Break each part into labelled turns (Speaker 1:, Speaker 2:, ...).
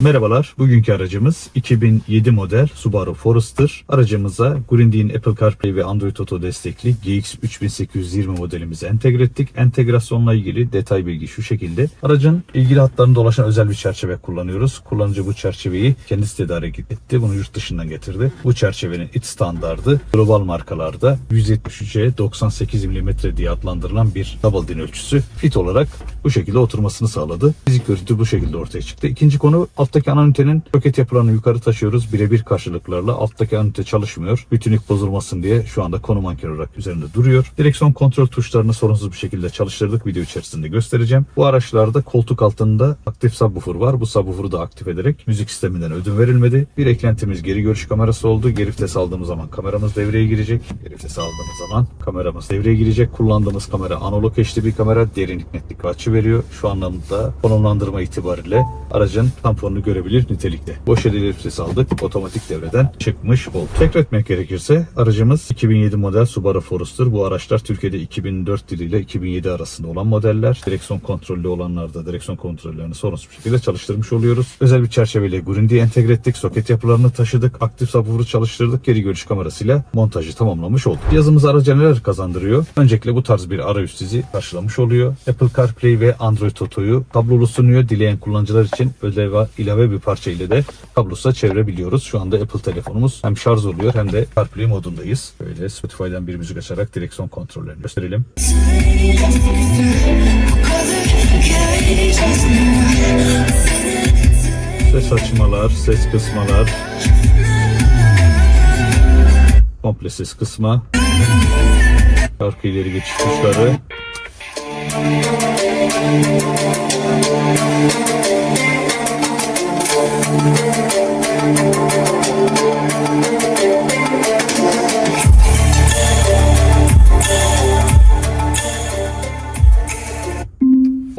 Speaker 1: Merhabalar, bugünkü aracımız 2007 model Subaru Forester. Aracımıza Grundig'in Apple CarPlay ve Android Auto destekli GX3820 modelimizi entegre ettik. Entegrasyonla ilgili detay bilgi şu şekilde. Aracın ilgili hatlarında dolaşan özel bir çerçeve kullanıyoruz. Kullanıcı bu çerçeveyi kendisi tedarik etti. Bunu yurt dışından getirdi. Bu çerçevenin iç standardı global markalarda 173'e 98 mm diye adlandırılan bir double din ölçüsü fit olarak bu şekilde oturmasını sağladı. Fizik görüntü bu şekilde ortaya çıktı. İkinci konu alttaki ana ünitenin soket yapılarını yukarı taşıyoruz. Birebir karşılıklarla alttaki ana ünite çalışmıyor. Bütünlük bozulmasın diye şu anda konum anker olarak üzerinde duruyor. Direksiyon kontrol tuşlarını sorunsuz bir şekilde çalıştırdık. Video içerisinde göstereceğim. Bu araçlarda koltuk altında aktif subwoofer var. Bu subwoofer'ı da aktif ederek müzik sisteminden ödün verilmedi. Bir eklentimiz geri görüş kamerası oldu. Geri vites aldığımız zaman kameramız devreye girecek. Geri vites aldığımız zaman kameramız devreye girecek. Kullandığımız kamera analog HD bir kamera. Derinlik netlik ve açı veriyor. Şu anlamda konumlandırma itibariyle aracın tamponunu görebilir nitelikte. Boş ileri vites aldık. Otomatik devreden çıkmış oldu. Tekrar etmek gerekirse aracımız 2007 model Subaru Forester. Bu araçlar Türkiye'de 2004 ile 2007 arasında olan modeller. Direksiyon kontrollü olanlarda direksiyon kontrollerini sorunsuz bir şekilde çalıştırmış oluyoruz. Özel bir çerçeveyle Grundig'i entegre ettik. Soket yapılarını taşıdık. Aktif subwoofer'ı çalıştırdık. Geri görüş kamerasıyla montajı tamamlamış olduk. Yazımız araca neler kazandırıyor? Öncelikle bu tarz bir arayüz sizi karşılamış oluyor. Apple CarPlay ve Android Auto'yu kablolu sunuyor. Dileyen kullanıcılar için ödeve ilave bir parça ile de kablosa çevirebiliyoruz. Şu anda Apple telefonumuz hem şarj oluyor hem de CarPlay modundayız. Böyle Spotify'dan bir müzik açarak direksiyon kontrollerini gösterelim. Ses açmalar, ses kısmalar. Komple ses kısma. Şarkı ileri geçiş tuşları.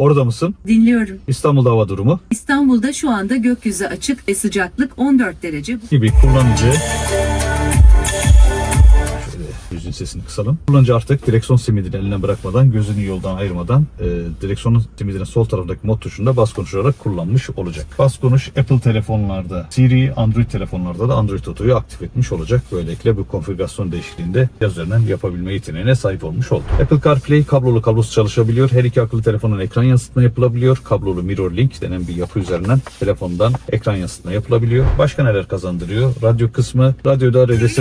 Speaker 1: Orada mısın?
Speaker 2: Dinliyorum.
Speaker 1: İstanbul'da hava durumu
Speaker 2: İstanbul'da şu anda gökyüzü açık ve sıcaklık 14 derece.
Speaker 1: gibi kullanıcı sesini kısalım. Kullanıcı artık direksiyon simidini eline bırakmadan, gözünü yoldan ayırmadan e, direksiyonun simidinin sol tarafındaki mod tuşunda bas konuşarak kullanmış olacak. Bas konuş Apple telefonlarda, Siri, Android telefonlarda da Android Auto'yu aktif etmiş olacak. Böylelikle bu konfigürasyon değişikliğinde cihaz üzerinden yapabilme yeteneğine sahip olmuş oldu. Apple CarPlay kablolu kablosuz çalışabiliyor. Her iki akıllı telefonun ekran yansıtma yapılabiliyor. Kablolu Mirror Link denen bir yapı üzerinden telefondan ekran yansıtma yapılabiliyor. Başka neler kazandırıyor? Radyo kısmı, radyoda RDS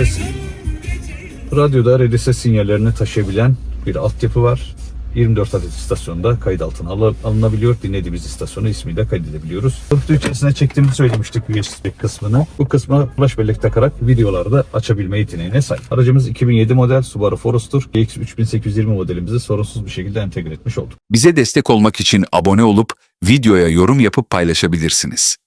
Speaker 1: Radyoda RDS sinyallerini taşıyabilen bir altyapı var. 24 adet istasyonda kayıt altına al- alınabiliyor. Dinlediğimiz istasyonu ismiyle kaydedebiliyoruz. Kutu içerisine çektiğimizi söylemiştik USB kısmını. Bu kısma flash bellek takarak videolarda açabilme yeteneğine sahip. Aracımız 2007 model Subaru Forester GX3820 modelimizi sorunsuz bir şekilde entegre etmiş olduk.
Speaker 3: Bize destek olmak için abone olup videoya yorum yapıp paylaşabilirsiniz.